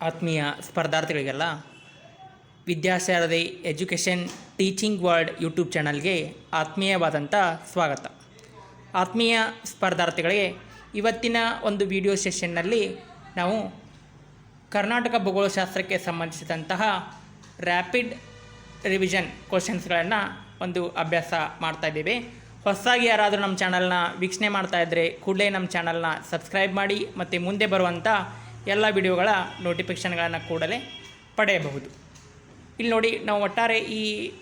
ಆತ್ಮೀಯ ಸ್ಪರ್ಧಾರ್ಥಿಗಳಿಗೆಲ್ಲ Vidyasarathi education teaching world YouTube ಚಾನಲ್ಗೆ ಆತ್ಮೀಯವಾದಂಥ ಸ್ವಾಗತ. ಆತ್ಮೀಯ ಸ್ಪರ್ಧಾರ್ಥಿಗಳಿಗೆ, ಇವತ್ತಿನ ಒಂದು ವಿಡಿಯೋ ಸೆಷನ್ನಲ್ಲಿ ನಾವು ಕರ್ನಾಟಕ ಭೂಗೋಳಶಾಸ್ತ್ರಕ್ಕೆ ಸಂಬಂಧಿಸಿದಂತಹ ರ್ಯಾಪಿಡ್ ರಿವಿಷನ್ ಕ್ವಶನ್ಸ್ಗಳನ್ನು ಒಂದು ಅಭ್ಯಾಸ ಮಾಡ್ತಾಯಿದ್ದೇವೆ ಹೊಸದಾಗಿ ಯಾರಾದರೂ ನಮ್ಮ ಚಾನಲ್ನ ವೀಕ್ಷಣೆ ಮಾಡ್ತಾ ಇದ್ದರೆ ಕೂಡಲೇ ನಮ್ಮ ಚಾನಲ್ನ ಸಬ್ಸ್ಕ್ರೈಬ್ ಮಾಡಿ ಮತ್ತು ಮುಂದೆ ಬರುವಂಥ ಎಲ್ಲ ವಿಡಿಯೋಗಳ ನೋಟಿಫಿಕೇಷನ್ಗಳನ್ನು ಕೂಡಲೇ ಪಡೆಯಬಹುದು. ಇಲ್ಲಿ ನೋಡಿ, ನಾವು ಒಟ್ಟಾರೆ ಈ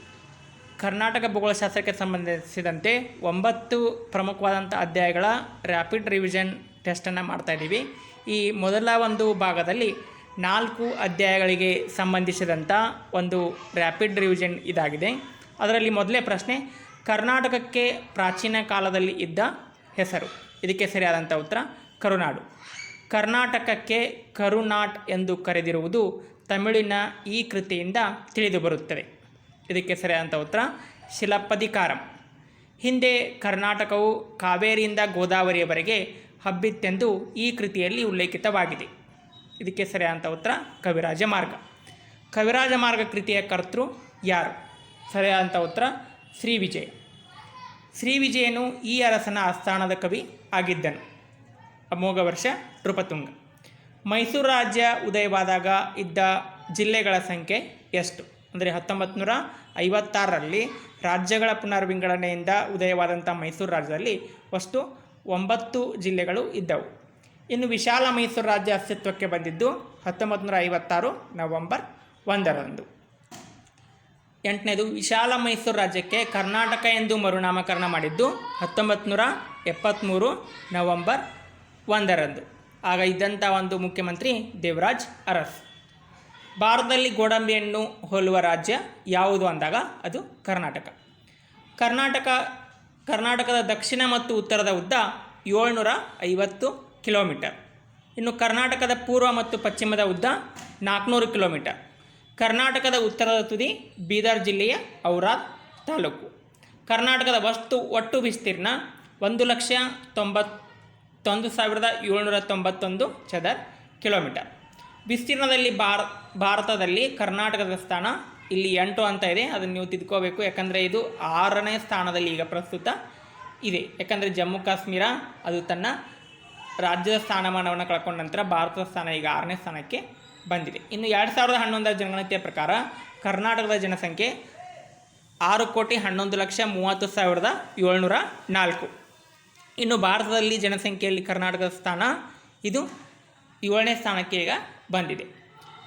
ಕರ್ನಾಟಕ ಭೂಗೋಳಶಾಸ್ತ್ರಕ್ಕೆ ಸಂಬಂಧಿಸಿದಂತೆ ಒಂಬತ್ತು ಪ್ರಮುಖವಾದಂಥ ಅಧ್ಯಾಯಗಳ ರ್ಯಾಪಿಡ್ ರಿವಿಷನ್ ಟೆಸ್ಟನ್ನು ಮಾಡ್ತಾಯಿದ್ದೀವಿ ಈ ಮೊದಲ ಒಂದು ಭಾಗದಲ್ಲಿ ನಾಲ್ಕು ಅಧ್ಯಾಯಗಳಿಗೆ ಸಂಬಂಧಿಸಿದಂಥ ಒಂದು ರ್ಯಾಪಿಡ್ ರಿವಿಷನ್ ಇದಾಗಿದೆ. ಅದರಲ್ಲಿ ಮೊದಲೇ ಪ್ರಶ್ನೆ, ಕರ್ನಾಟಕಕ್ಕೆ ಪ್ರಾಚೀನ ಕಾಲದಲ್ಲಿ ಇದ್ದ ಹೆಸರು? ಇದಕ್ಕೆ ಸರಿಯಾದಂಥ ಉತ್ತರ, ಕರುನಾಡು. ಕರ್ನಾಟಕಕ್ಕೆ ಕರುನಾಟ್ ಎಂದು ಕರೆದಿರುವುದು ತಮಿಳಿನ ಈ ಕೃತಿಯಿಂದ ತಿಳಿದುಬರುತ್ತದೆ ಇದಕ್ಕೆ ಸರಿಯಾದಂಥ ಉತ್ತರ, ಶಿಲಪದಿಕಾರಂ. ಹಿಂದೆ ಕರ್ನಾಟಕವು ಕಾವೇರಿಯಿಂದ ಗೋದಾವರಿಯವರೆಗೆ ಹಬ್ಬಿತ್ತೆಂದು ಈ ಕೃತಿಯಲ್ಲಿ ಉಲ್ಲೇಖಿತವಾಗಿದೆ. ಇದಕ್ಕೆ ಸರಿಯಾದಂಥ ಉತ್ತರ, ಕವಿರಾಜ ಮಾರ್ಗ. ಕವಿರಾಜ ಮಾರ್ಗ ಕೃತಿಯ ಕರ್ತೃ ಯಾರು? ಸರಿಯಾದಂಥ ಉತ್ತರ, ಶ್ರೀ ಶ್ರೀವಿಜಯನು ಶ್ರೀ ವಿಜಯನು ಈ ಅರಸನ ಆಸ್ಥಾನದ ಕವಿ ಆಗಿದ್ದನು. ಅಮೋಘ ವರ್ಷ ನೃಪತುಂಗ ಮೈಸೂರು ರಾಜ್ಯ ಉದಯವಾದಾಗ ಇದ್ದ ಜಿಲ್ಲೆಗಳ ಸಂಖ್ಯೆ ಎಷ್ಟು? ಅಂದರೆ ಹತ್ತೊಂಬತ್ತು ನೂರ ಐವತ್ತಾರರಲ್ಲಿ ರಾಜ್ಯಗಳ ಪುನರ್ವಿಂಗಡಣೆಯಿಂದ ಉದಯವಾದಂಥ ಮೈಸೂರು ರಾಜ್ಯದಲ್ಲಿ ಅಷ್ಟು ಒಂಬತ್ತು ಜಿಲ್ಲೆಗಳು ಇದ್ದವು. ಇನ್ನು ವಿಶಾಲ ಮೈಸೂರು ರಾಜ್ಯ ಅಸ್ತಿತ್ವಕ್ಕೆ ಬಂದಿದ್ದು ಹತ್ತೊಂಬತ್ತು ನೂರ ಐವತ್ತಾರು ನವಂಬರ್ ಒಂದರಂದು. ಎಂಟನೇದು, ವಿಶಾಲ ಮೈಸೂರು ರಾಜ್ಯಕ್ಕೆ ಕರ್ನಾಟಕ ಎಂದು ಮರುನಾಮಕರಣ ಮಾಡಿದ್ದು ಹತ್ತೊಂಬತ್ತು ನೂರ ಎಪ್ಪತ್ತ್ಮೂರು ನವಂಬರ್ ಒಂದರಂದು. ಆಗ ಇದ್ದಂಥ ಒಂದು ಮುಖ್ಯಮಂತ್ರಿ ದೇವರಾಜ್ ಅರಸ್. ಭಾರತದಲ್ಲಿ ಗೋಡಂಬಿಯನ್ನು ಹೋಲುವ ರಾಜ್ಯ ಯಾವುದು ಅಂದಾಗ ಅದು ಕರ್ನಾಟಕ. ಕರ್ನಾಟಕ, ಕರ್ನಾಟಕದ ದಕ್ಷಿಣ ಮತ್ತು ಉತ್ತರದ ಉದ್ದ ಏಳ್ನೂರ ಐವತ್ತು ಕಿಲೋಮೀಟರ್. ಇನ್ನು ಕರ್ನಾಟಕದ ಪೂರ್ವ ಮತ್ತು ಪಶ್ಚಿಮದ ಉದ್ದ ನಾಲ್ಕುನೂರು ಕಿಲೋಮೀಟರ್. ಕರ್ನಾಟಕದ ಉತ್ತರದ ತುದಿ ಬೀದರ್ ಜಿಲ್ಲೆಯ ಔರಾದ್ ತಾಲೂಕು. ಕರ್ನಾಟಕದ ವಸ್ತು ಒಟ್ಟು ವಿಸ್ತೀರ್ಣ ಒಂದು ಲಕ್ಷ ತೊಂಬತ್ತೊಂದು ಸಾವಿರದ ಏಳ್ನೂರ ತೊಂಬತ್ತೊಂದು ಚದರ್ ಕಿಲೋಮೀಟರ್. ವಿಸ್ತೀರ್ಣದಲ್ಲಿ ಭಾರ, ಭಾರತದಲ್ಲಿ ಕರ್ನಾಟಕದ ಸ್ಥಾನ ಇಲ್ಲಿ ಎಂಟು ಅಂತ ಇದೆ. ಅದನ್ನು ನೀವು ತಿದ್ಕೋಬೇಕು. ಯಾಕಂದರೆ ಇದು ಆರನೇ ಸ್ಥಾನದಲ್ಲಿ ಈಗ ಪ್ರಸ್ತುತ ಇದೆ. ಯಾಕಂದರೆ ಜಮ್ಮು ಕಾಶ್ಮೀರ, ಅದು ತನ್ನ ರಾಜ್ಯದ ಸ್ಥಾನಮಾನವನ್ನು ಕಳ್ಕೊಂಡ ನಂತರ ಭಾರತದ ಸ್ಥಾನ ಈಗ ಆರನೇ ಸ್ಥಾನಕ್ಕೆ ಬಂದಿದೆ. ಇನ್ನು ಎರಡು ಸಾವಿರದ ಹನ್ನೊಂದರ ಜನಗಣತಿಯ ಪ್ರಕಾರ ಕರ್ನಾಟಕದ ಜನಸಂಖ್ಯೆ ಆರು ಕೋಟಿ ಹನ್ನೊಂದು ಲಕ್ಷ ಮೂವತ್ತು ಸಾವಿರದ ಏಳ್ನೂರ ನಾಲ್ಕು. ಇನ್ನು ಭಾರತದಲ್ಲಿ ಜನಸಂಖ್ಯೆಯಲ್ಲಿ ಕರ್ನಾಟಕದ ಸ್ಥಾನ, ಇದು ಏಳನೇ ಸ್ಥಾನಕ್ಕೆ ಈಗ ಬಂದಿದೆ.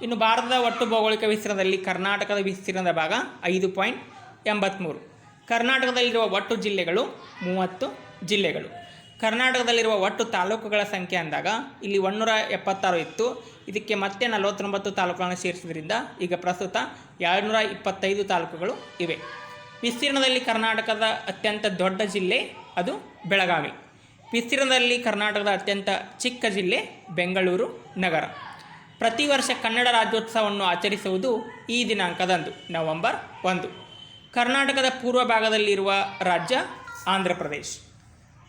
ಇನ್ನು ಭಾರತದ ಒಟ್ಟು ಭೌಗೋಳಿಕ ವಿಸ್ತೀರ್ಣದಲ್ಲಿ ಕರ್ನಾಟಕದ ವಿಸ್ತೀರ್ಣದ ಭಾಗ ಐದು ಪಾಯಿಂಟ್ ಎಂಬತ್ತ್ಮೂರು ಕರ್ನಾಟಕದಲ್ಲಿರುವ ಒಟ್ಟು ಜಿಲ್ಲೆಗಳು ಮೂವತ್ತು ಜಿಲ್ಲೆಗಳು. ಕರ್ನಾಟಕದಲ್ಲಿರುವ ಒಟ್ಟು ತಾಲೂಕುಗಳ ಸಂಖ್ಯೆ ಅಂದಾಗ ಇಲ್ಲಿ ಒಂದೂರ ಎಪ್ಪತ್ತಾರು ಇತ್ತು. ಇದಕ್ಕೆ ಮತ್ತೆ ನಲವತ್ತೊಂಬತ್ತು ತಾಲೂಕುಗಳನ್ನು ಸೇರಿಸಿದ್ರಿಂದ ಈಗ ಪ್ರಸ್ತುತ ಎರಡುನೂರ ಇಪ್ಪತ್ತೈದು ತಾಲೂಕುಗಳು ಇವೆ. ವಿಸ್ತೀರ್ಣದಲ್ಲಿ ಕರ್ನಾಟಕದ ಅತ್ಯಂತ ದೊಡ್ಡ ಜಿಲ್ಲೆ ಅದು ಬೆಳಗಾವಿ. ವಿಸ್ತೀರ್ಣದಲ್ಲಿ ಕರ್ನಾಟಕದ ಅತ್ಯಂತ ಚಿಕ್ಕ ಜಿಲ್ಲೆ ಬೆಂಗಳೂರು ನಗರ. ಪ್ರತಿ ವರ್ಷ ಕನ್ನಡ ರಾಜ್ಯೋತ್ಸವವನ್ನು ಆಚರಿಸುವುದು ಈ ದಿನಾಂಕದಂದು, ನವೆಂಬರ್ ಒಂದು. ಕರ್ನಾಟಕದ ಪೂರ್ವ ಭಾಗದಲ್ಲಿರುವ ರಾಜ್ಯ ಆಂಧ್ರ ಪ್ರದೇಶ್.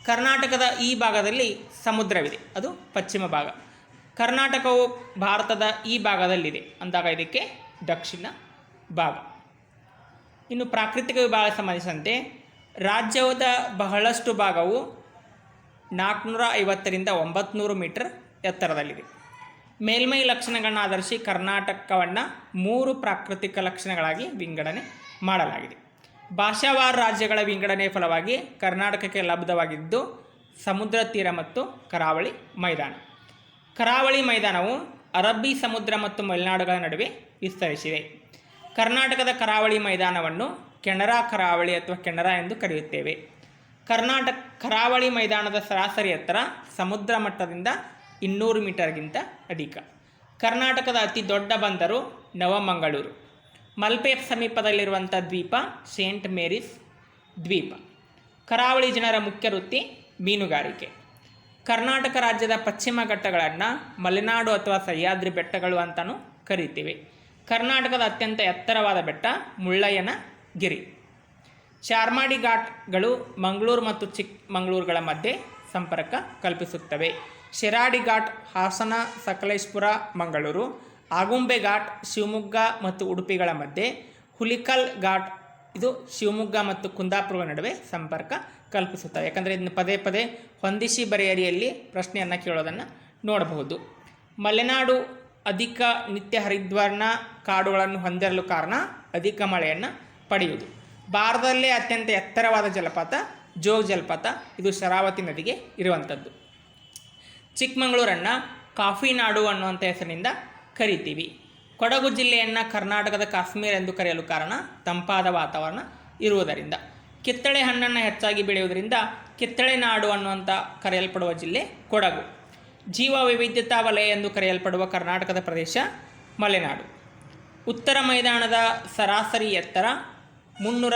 ಕರ್ನಾಟಕದ ಈ ಭಾಗದಲ್ಲಿ ಸಮುದ್ರವಿದೆ, ಅದು ಪಶ್ಚಿಮ ಭಾಗ. ಕರ್ನಾಟಕವು ಭಾರತದ ಈ ಭಾಗದಲ್ಲಿದೆ ಅಂದಾಗ ಇದಕ್ಕೆ ದಕ್ಷಿಣ ಭಾಗ. ಇನ್ನು ಪ್ರಾಕೃತಿಕ ವಿಭಾಗ ಸಂಬಂಧಿಸಿದಂತೆ ರಾಜ್ಯದ ಬಹಳಷ್ಟು ಭಾಗವು ನಾಲ್ಕುನೂರ ಐವತ್ತರಿಂದ ಒಂಬತ್ತು ಮೀಟರ್ ಎತ್ತರದಲ್ಲಿದೆ. ಮೇಲ್ಮೈ ಲಕ್ಷಣಗಳನ್ನ ಆಧರಿಸಿ ಕರ್ನಾಟಕವನ್ನು ಮೂರು ಪ್ರಾಕೃತಿಕ ಲಕ್ಷಣಗಳಾಗಿ ವಿಂಗಡಣೆ ಮಾಡಲಾಗಿದೆ. ಭಾಷಾವಾರ ರಾಜ್ಯಗಳ ವಿಂಗಡಣೆ ಫಲವಾಗಿ ಕರ್ನಾಟಕಕ್ಕೆ ಲಬ್ಧವಾಗಿದ್ದು ಸಮುದ್ರ ತೀರ ಮತ್ತು ಕರಾವಳಿ ಮೈದಾನ. ಕರಾವಳಿ ಮೈದಾನವು ಅರಬ್ಬಿ ಸಮುದ್ರ ಮತ್ತು ಮಲೆನಾಡುಗಳ ನಡುವೆ ವಿಸ್ತರಿಸಿದೆ. ಕರ್ನಾಟಕದ ಕರಾವಳಿ ಮೈದಾನವನ್ನು ಕೆನರಾ ಕರಾವಳಿ ಅಥವಾ ಕೆನರಾ ಎಂದು ಕರೆಯುತ್ತೇವೆ. ಕರ್ನಾಟಕ, ಕರಾವಳಿ ಮೈದಾನದ ಸರಾಸರಿ ಎತ್ತರ ಸಮುದ್ರ ಮಟ್ಟದಿಂದ ಇನ್ನೂರು ಮೀಟರ್ಗಿಂತ ಅಧಿಕ. ಕರ್ನಾಟಕದ ಅತಿ ದೊಡ್ಡ ಬಂದರು ನವಮಂಗಳೂರು. ಮಲ್ಪೆ ಸಮೀಪದಲ್ಲಿರುವಂಥ ದ್ವೀಪ ಸೇಂಟ್ ಮೇರಿಸ್ ದ್ವೀಪ. ಕರಾವಳಿ ಜನರ ಮುಖ್ಯ ವೃತ್ತಿ ಮೀನುಗಾರಿಕೆ. ಕರ್ನಾಟಕ ರಾಜ್ಯದ ಪಶ್ಚಿಮ ಘಟ್ಟಗಳನ್ನು ಮಲೆನಾಡು ಅಥವಾ ಸಹ್ಯಾದ್ರಿ ಬೆಟ್ಟಗಳು ಅಂತಲೂ ಕರೀತೀವಿ. ಕರ್ನಾಟಕದ ಅತ್ಯಂತ ಎತ್ತರವಾದ ಬೆಟ್ಟ ಮುಳ್ಳಯ್ಯನ ಗಿರಿ. ಚಾರ್ಮಾಡಿ ಘಾಟ್ಗಳು ಮಂಗಳೂರು ಮತ್ತು ಚಿಕ್ಕಮಗಳೂರುಗಳ ಮಧ್ಯೆ ಸಂಪರ್ಕ ಕಲ್ಪಿಸುತ್ತವೆ. ಶಿರಾಡಿ ಘಾಟ್ ಹಾಸನ, ಸಕಲೇಶ್ಪುರ, ಮಂಗಳೂರು ಆಗುಂಬೆ ಘಾಟ್ ಶಿವಮೊಗ್ಗ ಮತ್ತು ಉಡುಪಿಗಳ ಮಧ್ಯೆ ಹುಲಿಕಲ್ ಘಾಟ್. ಇದು ಶಿವಮೊಗ್ಗ ಮತ್ತು ಕುಂದಾಪುರ ನಡುವೆ ಸಂಪರ್ಕ ಕಲ್ಪಿಸುತ್ತವೆ. ಯಾಕಂದರೆ ಇದನ್ನು ಪದೇ ಪದೇ ಹೊಂದಿಸಿ ಬರೆಯರಿಯಲ್ಲಿ ಪ್ರಶ್ನೆಯನ್ನು ಕೇಳೋದನ್ನು ನೋಡಬಹುದು. ಮಲೆನಾಡು ಅಧಿಕ ನಿತ್ಯ ಹರಿದ್ವರ್ಣ ಕಾಡುಗಳನ್ನು ಹೊಂದಿರಲು ಕಾರಣ ಅಧಿಕ ಮಳೆಯನ್ನು ಪಡೆಯುವುದು. ಭಾರತದಲ್ಲೇ ಅತ್ಯಂತ ಎತ್ತರವಾದ ಜಲಪಾತ, ಜೋಗ್ ಜಲಪಾತ. ಇದು ಶರಾವತಿ ನದಿಗೆ ಇರುವಂಥದ್ದು. ಚಿಕ್ಕಮಗಳೂರನ್ನು ಕಾಫಿ ನಾಡು ಅನ್ನುವಂಥ ಹೆಸರಿನಿಂದ ಕರಿತೀವಿ. ಕೊಡಗು ಜಿಲ್ಲೆಯನ್ನು ಕರ್ನಾಟಕದ ಕಾಶ್ಮೀರ ಎಂದು ಕರೆಯಲು ಕಾರಣ ತಂಪಾದ ವಾತಾವರಣ ಇರುವುದರಿಂದ. ಕಿತ್ತಳೆ ಹಣ್ಣನ್ನು ಹೆಚ್ಚಾಗಿ ಬೆಳೆಯುವುದರಿಂದ ಕಿತ್ತಳೆ ನಾಡು ಅನ್ನುವಂಥ ಕರೆಯಲ್ಪಡುವ ಜಿಲ್ಲೆ ಕೊಡಗು. ಜೀವ ವೈವಿಧ್ಯತಾ ವಲಯ ಎಂದು ಕರೆಯಲ್ಪಡುವ ಕರ್ನಾಟಕದ ಪ್ರದೇಶ ಮಲೆನಾಡು. ಉತ್ತರ ಮೈದಾನದ ಸರಾಸರಿ ಎತ್ತರ ಮುನ್ನೂರ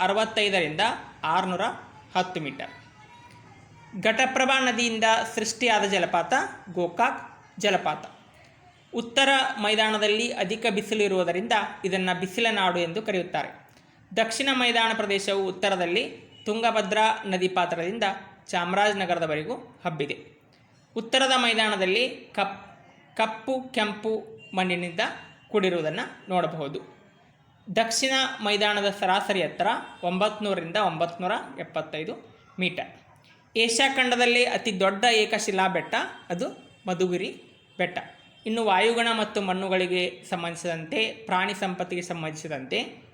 ಅರವತ್ತೈದರಿಂದ ಆರುನೂರ ಹತ್ತು ಮೀಟರ್. ಘಟಪ್ರಭಾ ನದಿಯಿಂದ ಸೃಷ್ಟಿಯಾದ ಜಲಪಾತ ಗೋಕಾಕ್ ಜಲಪಾತ. ಉತ್ತರ ಮೈದಾನದಲ್ಲಿ ಅಧಿಕ ಬಿಸಿಲು ಇರುವುದರಿಂದ ಇದನ್ನು ಬಿಸಿಲ ನಾಡು ಎಂದು ಕರೆಯುತ್ತಾರೆ. ದಕ್ಷಿಣ ಮೈದಾನ ಪ್ರದೇಶವು ಉತ್ತರದಲ್ಲಿ ತುಂಗಭದ್ರಾ ನದಿ ಪಾತ್ರದಿಂದ ಚಾಮರಾಜನಗರದವರೆಗೂ ಹಬ್ಬಿದೆ. ಉತ್ತರದ ಮೈದಾನದಲ್ಲಿ ಕಪ್, ಕಪ್ಪು ಕೆಂಪು ಮಣ್ಣಿನಿಂದ ಕೂಡಿರುವುದನ್ನು ನೋಡಬಹುದು. ದಕ್ಷಿಣ ಮೈದಾನದ ಸರಾಸರಿ ಎತ್ತರ ಒಂಬತ್ನೂರರಿಂದ ಒಂಬತ್ನೂರ ಎಪ್ಪತ್ತೈದು ಮೀಟರ್. ಏಷ್ಯಾ ಖಂಡದಲ್ಲಿ ಅತಿ ದೊಡ್ಡ ಏಕಶಿಲಾ ಬೆಟ್ಟ ಅದು ಮಧುಗಿರಿ ಬೆಟ್ಟ. ಇನ್ನು ವಾಯುಗುಣ ಮತ್ತು ಮಣ್ಣುಗಳಿಗೆ ಸಂಬಂಧಿಸಿದಂತೆ, ಪ್ರಾಣಿ ಸಂಪತ್ತಿಗೆ ಸಂಬಂಧಿಸಿದಂತೆ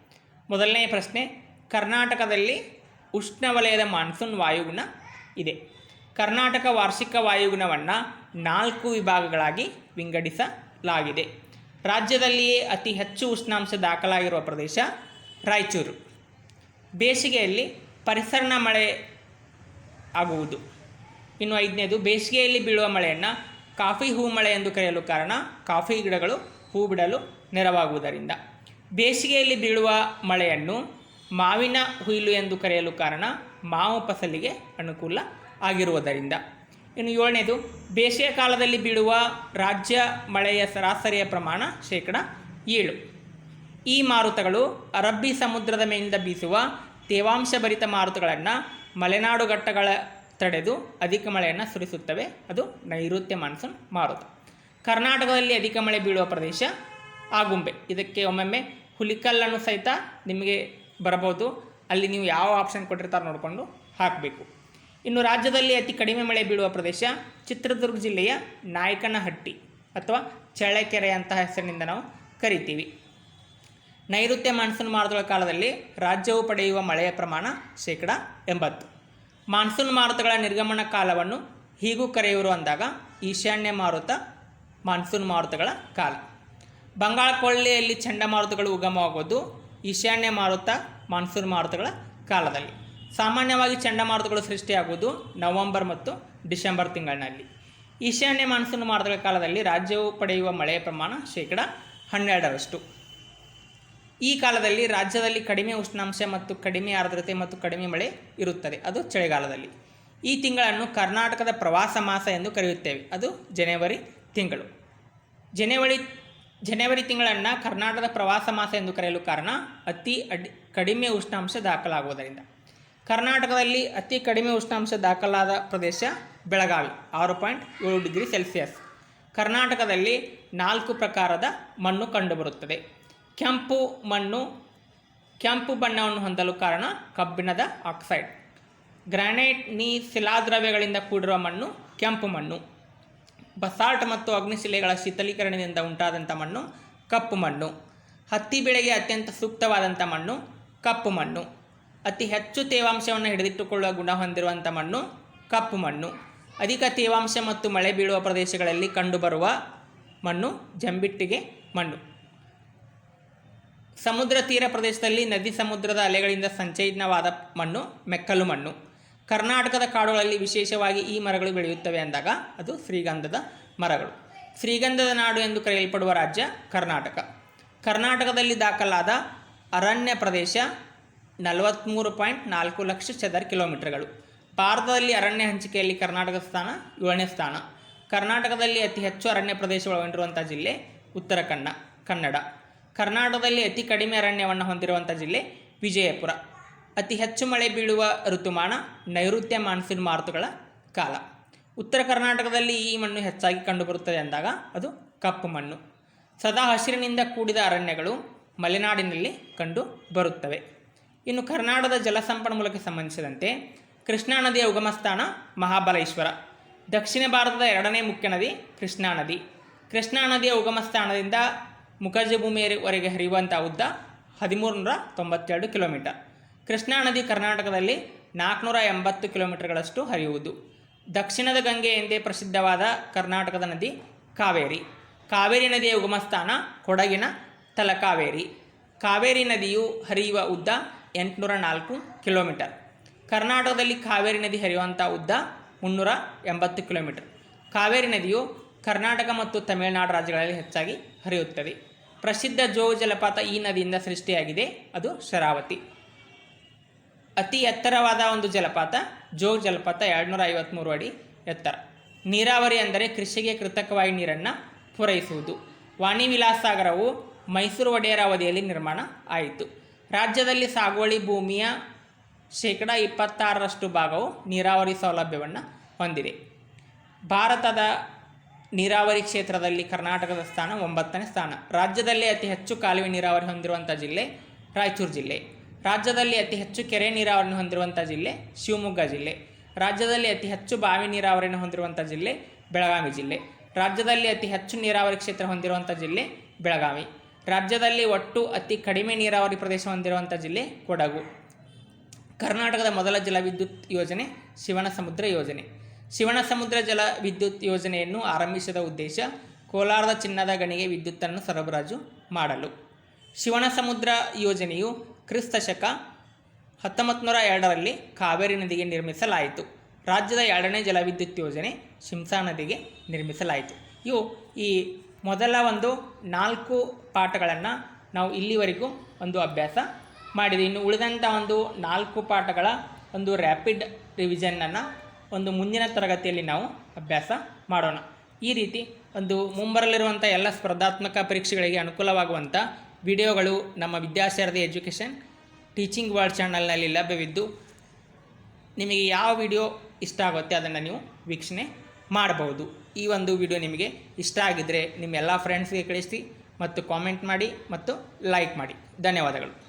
ಮೊದಲನೇ ಪ್ರಶ್ನೆ, ಕರ್ನಾಟಕದಲ್ಲಿ ಉಷ್ಣವಲಯದ ಮಾನ್ಸೂನ್ ವಾಯುಗುಣ ಇದೆ. ಕರ್ನಾಟಕ ವಾರ್ಷಿಕ ವಾಯುಗುಣವನ್ನು ನಾಲ್ಕು ವಿಭಾಗಗಳಾಗಿ ವಿಂಗಡಿಸಲಾಗಿದೆ. ರಾಜ್ಯದಲ್ಲಿಯೇ ಅತಿ ಹೆಚ್ಚು ಉಷ್ಣಾಂಶ ದಾಖಲಾಗಿರುವ ಪ್ರದೇಶ ರಾಯಚೂರು. ಬೇಸಿಗೆಯಲ್ಲಿ ಪರಿಸರಣ ಮಳೆ ಆಗುವುದು. ಇನ್ನು ಐದನೇದು, ಬೇಸಿಗೆಯಲ್ಲಿ ಬೀಳುವ ಮಳೆಯನ್ನು ಕಾಫಿ ಹೂ ಮಳೆ ಎಂದು ಕರೆಯಲು ಕಾರಣ ಕಾಫಿ ಗಿಡಗಳು ಹೂ ಬಿಡಲು ನೆರವಾಗುವುದರಿಂದ. ಬೇಸಿಗೆಯಲ್ಲಿ ಬೀಳುವ ಮಳೆಯನ್ನು ಮಾವಿನ ಹುಯಿಲು ಎಂದು ಕರೆಯಲು ಕಾರಣ ಮಾವು ಫಸಲಿಗೆ ಅನುಕೂಲ ಆಗಿರುವುದರಿಂದ. ಇನ್ನು ಏಳನೇದು, ಬೇಸಿಗೆ ಕಾಲದಲ್ಲಿ ಬೀಳುವ ರಾಜ್ಯ ಮಳೆಯ ಸರಾಸರಿಯ ಪ್ರಮಾಣ ಶೇಕಡ ಏಳು. ಈ ಮಾರುತಗಳು ಅರಬ್ಬಿ ಸಮುದ್ರದ ಮೇಲಿಂದ ಬೀಸುವ ತೇವಾಂಶಭರಿತ ಮಾರುತಗಳನ್ನು ಮಲೆನಾಡು ಘಟ್ಟಗಳ ತಡೆದು ಅಧಿಕ ಮಳೆಯನ್ನು ಸುರಿಸುತ್ತವೆ. ಅದು ನೈಋತ್ಯ ಮಾನ್ಸೂನ್ ಮಾರುತ. ಕರ್ನಾಟಕದಲ್ಲಿ ಅಧಿಕ ಮಳೆ ಬೀಳುವ ಪ್ರದೇಶ ಆಗುಂಬೆ. ಇದಕ್ಕೆ ಒಮ್ಮೊಮ್ಮೆ ಹುಲಿಕಲ್ಲನ್ನು ಸಹಿತ ನಿಮಗೆ ಬರಬಹುದು. ಅಲ್ಲಿ ನೀವು ಯಾವ ಆಪ್ಷನ್ ಕೊಟ್ಟಿರ್ತಾರೆ ನೋಡಿಕೊಂಡು ಹಾಕಬೇಕು. ಇನ್ನು ರಾಜ್ಯದಲ್ಲಿ ಅತಿ ಕಡಿಮೆ ಮಳೆ ಬೀಳುವ ಪ್ರದೇಶ ಚಿತ್ರದುರ್ಗ ಜಿಲ್ಲೆಯ ನಾಯಕನಹಟ್ಟಿ ಅಥವಾ ಚಳ್ಳಕೆರೆ ಅಂತ ಹೆಸರಿನಿಂದ ನಾವು ಕರಿತೀವಿ. ನೈಋತ್ಯ ಮಾನ್ಸೂನ್ ಮಾರುತಗಳ ಕಾಲದಲ್ಲಿ ರಾಜ್ಯವು ಪಡೆಯುವ ಮಳೆಯ ಪ್ರಮಾಣ ಶೇಕಡ ಎಂಬತ್ತು. ಮಾನ್ಸೂನ್ ಮಾರುತಗಳ ನಿರ್ಗಮನ ಕಾಲವನ್ನು ಹೀಗೂ ಕರೆಯುವರು ಅಂದಾಗ ಈಶಾನ್ಯ ಮಾರುತ, ಮಾನ್ಸೂನ್ ಮಾರುತಗಳ ಕಾಲ. ಬಂಗಾಳ ಕೊಳ್ಳಿಯಲ್ಲಿ ಚಂಡಮಾರುತಗಳು ಉಗಮವಾಗುವುದು ಈಶಾನ್ಯ ಮಾರುತ, ಮಾನ್ಸೂನ್ ಮಾರುತಗಳ ಕಾಲದಲ್ಲಿ. ಸಾಮಾನ್ಯವಾಗಿ ಚಂಡಮಾರುತಗಳು ಸೃಷ್ಟಿಯಾಗುವುದು ನವೆಂಬರ್ ಮತ್ತು ಡಿಸೆಂಬರ್ ತಿಂಗಳಿನಲ್ಲಿ. ಈಶಾನ್ಯ ಮಾನ್ಸೂನ್ ಮಾರುತಗಳ ಕಾಲದಲ್ಲಿ ರಾಜ್ಯವು ಪಡೆಯುವ ಮಳೆಯ ಪ್ರಮಾಣ ಶೇಕಡ ಹನ್ನೆರಡರಷ್ಟು. ಈ ಕಾಲದಲ್ಲಿ ರಾಜ್ಯದಲ್ಲಿ ಕಡಿಮೆ ಉಷ್ಣಾಂಶ ಮತ್ತು ಕಡಿಮೆ ಆರ್ದ್ರತೆ ಮತ್ತು ಕಡಿಮೆ ಮಳೆ ಇರುತ್ತದೆ. ಅದು ಚಳಿಗಾಲದಲ್ಲಿ. ಈ ತಿಂಗಳನ್ನು ಕರ್ನಾಟಕದ ಪ್ರವಾಸ ಮಾಸ ಎಂದು ಕರೆಯುತ್ತೇವೆ. ಅದು ಜನವರಿ ತಿಂಗಳು. ಜನವರಿ ಜನವರಿ ತಿಂಗಳನ್ನು ಕರ್ನಾಟಕದ ಪ್ರವಾಸ ಮಾಸ ಎಂದು ಕರೆಯಲು ಕಾರಣ ಅತಿ ಅಡಿ, ಕಡಿಮೆ ಉಷ್ಣಾಂಶ ದಾಖಲಾಗುವುದರಿಂದ. ಕರ್ನಾಟಕದಲ್ಲಿ ಅತಿ ಕಡಿಮೆ ಉಷ್ಣಾಂಶ ದಾಖಲಾದ ಪ್ರದೇಶ ಬೆಳಗಾವಿ, ಆರು ಪಾಯಿಂಟ್ ಏಳು ಡಿಗ್ರಿ ಸೆಲ್ಸಿಯಸ್ ಕರ್ನಾಟಕದಲ್ಲಿ ನಾಲ್ಕು ಪ್ರಕಾರದ ಮಣ್ಣು ಕಂಡುಬರುತ್ತದೆ. ಕೆಂಪು ಮಣ್ಣು, ಕೆಂಪು ಬಣ್ಣವನ್ನು ಹೊಂದಲು ಕಾರಣ ಕಬ್ಬಿಣದ ಆಕ್ಸೈಡ್. ಗ್ರಾನೈಟ್ ನೀ ಶಿಲಾದ್ರವ್ಯಗಳಿಂದ ಕೂಡಿರುವ ಮಣ್ಣು ಕೆಂಪು ಮಣ್ಣು. ಬಸಾಲ್ಟ್ ಮತ್ತು ಅಗ್ನಿಶಿಲೆಗಳ ಶೀತಲೀಕರಣದಿಂದ ಉಂಟಾದಂಥ ಮಣ್ಣು ಕಪ್ಪು ಮಣ್ಣು. ಹತ್ತಿ ಬೆಳೆಗೆ ಅತ್ಯಂತ ಸೂಕ್ತವಾದಂಥ ಮಣ್ಣು ಕಪ್ಪು ಮಣ್ಣು. ಅತಿ ಹೆಚ್ಚು ತೇವಾಂಶವನ್ನು ಹಿಡಿದಿಟ್ಟುಕೊಳ್ಳುವ ಗುಣ ಹೊಂದಿರುವಂಥ ಮಣ್ಣು ಕಪ್ಪು ಮಣ್ಣು. ಅಧಿಕ ತೇವಾಂಶ ಮತ್ತು ಮಳೆ ಬೀಳುವ ಪ್ರದೇಶಗಳಲ್ಲಿ ಕಂಡುಬರುವ ಮಣ್ಣು ಜಂಬಿಟ್ಟಿಗೆ ಮಣ್ಣು. ಸಮುದ್ರ ತೀರ ಪ್ರದೇಶದಲ್ಲಿ ನದಿ ಸಮುದ್ರದ ಅಲೆಗಳಿಂದ ಸಂಚಯನವಾದ ಮಣ್ಣು ಮೆಕ್ಕಲು ಮಣ್ಣು. ಕರ್ನಾಟಕದ ಕಾಡುಗಳಲ್ಲಿ ವಿಶೇಷವಾಗಿ ಈ ಮರಗಳು ಬೆಳೆಯುತ್ತವೆ ಅಂದಾಗ ಅದು ಶ್ರೀಗಂಧದ ಮರಗಳು. ಶ್ರೀಗಂಧದ ನಾಡು ಎಂದು ಕರೆಯಲ್ಪಡುವ ರಾಜ್ಯ ಕರ್ನಾಟಕ. ಕರ್ನಾಟಕದಲ್ಲಿ ದಾಖಲಾದ ಅರಣ್ಯ ಪ್ರದೇಶ ನಲವತ್ತ್ಮೂರು ಪಾಯಿಂಟ್ ನಾಲ್ಕು ಲಕ್ಷ ಚದರ ಕಿಲೋಮೀಟರ್ಗಳು. ಭಾರತದಲ್ಲಿ ಅರಣ್ಯ ಹಂಚಿಕೆಯಲ್ಲಿ ಕರ್ನಾಟಕ ಸ್ಥಾನ ಏಳನೇ ಸ್ಥಾನ. ಕರ್ನಾಟಕದಲ್ಲಿ ಅತಿ ಹೆಚ್ಚು ಅರಣ್ಯ ಪ್ರದೇಶ ಒಳಗೊಂಡಿರುವಂಥ ಜಿಲ್ಲೆ ಉತ್ತರ ಕನ್ನ, ಕನ್ನಡ. ಕರ್ನಾಟಕದಲ್ಲಿ ಅತಿ ಕಡಿಮೆ ಅರಣ್ಯವನ್ನು ಹೊಂದಿರುವಂಥ ಜಿಲ್ಲೆ ವಿಜಯಪುರ. ಅತಿ ಹೆಚ್ಚು ಮಳೆ ಬೀಳುವ ಋತುಮಾನ ನೈಋತ್ಯ ಮಾನ್ಸೂನ್ ಮಾರುತಗಳ ಕಾಲ. ಉತ್ತರ ಕರ್ನಾಟಕದಲ್ಲಿ ಈ ಮಣ್ಣು ಹೆಚ್ಚಾಗಿ ಕಂಡುಬರುತ್ತದೆ ಅಂದಾಗ ಅದು ಕಪ್ಪು ಮಣ್ಣು. ಸದಾ ಹಸಿರಿನಿಂದ ಕೂಡಿದ ಅರಣ್ಯಗಳು ಮಲೆನಾಡಿನಲ್ಲಿ ಕಂಡು ಬರುತ್ತವೆ. ಇನ್ನು ಕರ್ನಾಟಕದ ಜಲಸಂಪನ್ಮೂಲಕ್ಕೆ ಸಂಬಂಧಿಸಿದಂತೆ ಕೃಷ್ಣಾ ನದಿಯ ಉಗಮ ಸ್ಥಾನ ಮಹಾಬಲೇಶ್ವರ. ದಕ್ಷಿಣ ಭಾರತದ ಎರಡನೇ ಮುಖ್ಯ ನದಿ ಕೃಷ್ಣಾ ನದಿ. ಕೃಷ್ಣಾ ನದಿಯ ಉಗಮ ಸ್ಥಾನದಿಂದ ಮುಖರ್ಜಿ ಭೂಮಿಯವರೆಗೆ ಹರಿಯುವಂಥ ಉದ್ದ ಹದಿಮೂರು ನೂರ ತೊಂಬತ್ತೆರಡು ಕಿಲೋಮೀಟರ್. ಕೃಷ್ಣಾ ನದಿ ಕರ್ನಾಟಕದಲ್ಲಿ ನಾಲ್ಕುನೂರ ಎಂಬತ್ತು ಕಿಲೋಮೀಟರ್ಗಳಷ್ಟು ಹರಿಯುವುದು. ದಕ್ಷಿಣದ ಗಂಗೆ ಎಂದೇ ಪ್ರಸಿದ್ಧವಾದ ಕರ್ನಾಟಕದ ನದಿ ಕಾವೇರಿ. ಕಾವೇರಿ ನದಿಯ ಉಗಮ ಸ್ಥಾನ ಕೊಡಗಿನ ತಲಕಾವೇರಿ. ಕಾವೇರಿ ನದಿಯು ಹರಿಯುವ ಉದ್ದ ಎಂಟುನೂರ ನಾಲ್ಕು ಕಿಲೋಮೀಟರ್. ಕರ್ನಾಟಕದಲ್ಲಿ ಕಾವೇರಿ ನದಿ ಹರಿಯುವಂಥ ಉದ್ದ ಮುನ್ನೂರ ಎಂಬತ್ತು ಕಿಲೋಮೀಟರ್. ಕಾವೇರಿ ನದಿಯು ಕರ್ನಾಟಕ ಮತ್ತು ತಮಿಳುನಾಡು ರಾಜ್ಯಗಳಲ್ಲಿ ಹೆಚ್ಚಾಗಿ ಹರಿಯುತ್ತದೆ. ಪ್ರಸಿದ್ಧ ಜೋಗ ಜಲಪಾತ ಈ ನದಿಯಿಂದ ಸೃಷ್ಟಿಯಾಗಿದೆ. ಅದು ಶರಾವತಿ. ಅತಿ ಎತ್ತರವಾದ ಒಂದು ಜಲಪಾತ ಜೋಗ ಜಲಪಾತ ಎರಡುನೂರ ಐವತ್ತ್ಮೂರು ಅಡಿ ಎತ್ತರ. ನೀರಾವರಿ ಅಂದರೆ ಕೃಷಿಗೆ ಕೃತಕವಾಗಿ ನೀರನ್ನು ಪೂರೈಸುವುದು. ವಾಣಿ ವಿಲಾಸಾಗರವು ಮೈಸೂರು ಒಡೆಯರ ಅವಧಿಯಲ್ಲಿ ನಿರ್ಮಾಣ ಆಯಿತು. ರಾಜ್ಯದಲ್ಲಿ ಸಾಗುವಳಿ ಭೂಮಿಯ ಶೇಕಡ ಇಪ್ಪತ್ತಾರರಷ್ಟು ಭಾಗವು ನೀರಾವರಿ ಸೌಲಭ್ಯವನ್ನು ಹೊಂದಿದೆ. ಭಾರತದ ನೀರಾವರಿ ಕ್ಷೇತ್ರದಲ್ಲಿ ಕರ್ನಾಟಕದ ಸ್ಥಾನ ಒಂಬತ್ತನೇ ಸ್ಥಾನ. ರಾಜ್ಯದಲ್ಲಿ ಅತಿ ಹೆಚ್ಚು ಕಾಲುವೆ ನೀರಾವರಿ ಹೊಂದಿರುವಂಥ ಜಿಲ್ಲೆ ರಾಯಚೂರು ಜಿಲ್ಲೆ. ರಾಜ್ಯದಲ್ಲಿ ಅತಿ ಹೆಚ್ಚು ಕೆರೆ ನೀರಾವರಿಯನ್ನು ಹೊಂದಿರುವಂಥ ಜಿಲ್ಲೆ ಶಿವಮೊಗ್ಗ ಜಿಲ್ಲೆ. ರಾಜ್ಯದಲ್ಲಿ ಅತಿ ಹೆಚ್ಚು ಬಾವಿ ನೀರಾವರಿಯನ್ನು ಹೊಂದಿರುವಂಥ ಜಿಲ್ಲೆ ಬೆಳಗಾವಿ ಜಿಲ್ಲೆ. ರಾಜ್ಯದಲ್ಲಿ ಅತಿ ಹೆಚ್ಚು ನೀರಾವರಿ ಕ್ಷೇತ್ರ ಹೊಂದಿರುವಂಥ ಜಿಲ್ಲೆ ಬೆಳಗಾವಿ. ರಾಜ್ಯದಲ್ಲಿ ಒಟ್ಟು ಅತಿ ಕಡಿಮೆ ನೀರಾವರಿ ಪ್ರದೇಶ ಹೊಂದಿರುವಂಥ ಜಿಲ್ಲೆ ಕೊಡಗು. ಕರ್ನಾಟಕದ ಮೊದಲ ಜಲವಿದ್ಯುತ್ ಯೋಜನೆ ಶಿವನ ಸಮುದ್ರ ಯೋಜನೆ. ಶಿವನ ಸಮುದ್ರ ಜಲ ವಿದ್ಯುತ್ ಯೋಜನೆಯನ್ನು ಆರಂಭಿಸಿದ ಉದ್ದೇಶ ಕೋಲಾರದ ಚಿನ್ನದ ಗಣಿಗೆ ವಿದ್ಯುತ್ತನ್ನು ಸರಬರಾಜು ಮಾಡಲು. ಶಿವನ ಸಮುದ್ರ ಯೋಜನೆಯು ಕ್ರಿಸ್ತ ಶಕ ಹತ್ತೊಂಬತ್ತು ಎರಡರಲ್ಲಿ ಕಾವೇರಿ ನದಿಗೆ ನಿರ್ಮಿಸಲಾಯಿತು. ರಾಜ್ಯದ ಎರಡನೇ ಜಲವಿದ್ಯುತ್ ಯೋಜನೆ ಶಿಂಸಾ ನದಿಗೆ ನಿರ್ಮಿಸಲಾಯಿತು. ಇವು ಈ ಮೊದಲ ಒಂದು ನಾಲ್ಕು ಪಾಠಗಳನ್ನು ನಾವು ಇಲ್ಲಿವರೆಗೂ ಒಂದು ಅಭ್ಯಾಸ ಮಾಡಿದೆ ಇನ್ನು ಉಳಿದಂಥ ಒಂದು ನಾಲ್ಕು ಪಾಠಗಳ ಒಂದು ರ್ಯಾಪಿಡ್ ರಿವಿಷನನ್ನು ಒಂದು ಮುಂದಿನ ತರಗತಿಯಲ್ಲಿ ನಾವು ಅಭ್ಯಾಸ ಮಾಡೋಣ. ಈ ರೀತಿ ಒಂದು ಮುಂಬರಲಿರುವಂಥ ಎಲ್ಲ ಸ್ಪರ್ಧಾತ್ಮಕ ಪರೀಕ್ಷೆಗಳಿಗೆ ಅನುಕೂಲವಾಗುವಂಥ ವಿಡಿಯೋಗಳು ನಮ್ಮ ವಿದ್ಯಾಶಾರದಿ ಎಜುಕೇಷನ್ ಟೀಚಿಂಗ್ ವರ್ಲ್ಡ್ ಚಾನಲ್ನಲ್ಲಿ ಲಭ್ಯವಿದ್ದು, ನಿಮಗೆ ಯಾವ ವಿಡಿಯೋ ಇಷ್ಟ ಆಗುತ್ತೆ ಅದನ್ನು ನೀವು ವೀಕ್ಷಣೆ ಮಾಡಬಹುದು. ಈ ಒಂದು ವಿಡಿಯೋ ನಿಮಗೆ ಇಷ್ಟ ಆಗಿದ್ದರೆ ನಿಮ್ಮೆಲ್ಲ ಫ್ರೆಂಡ್ಸ್ಗೆ ಕಳಿಸಿ ಮತ್ತು ಕಾಮೆಂಟ್ ಮಾಡಿ ಮತ್ತು ಲೈಕ್ ಮಾಡಿ. ಧನ್ಯವಾದಗಳು.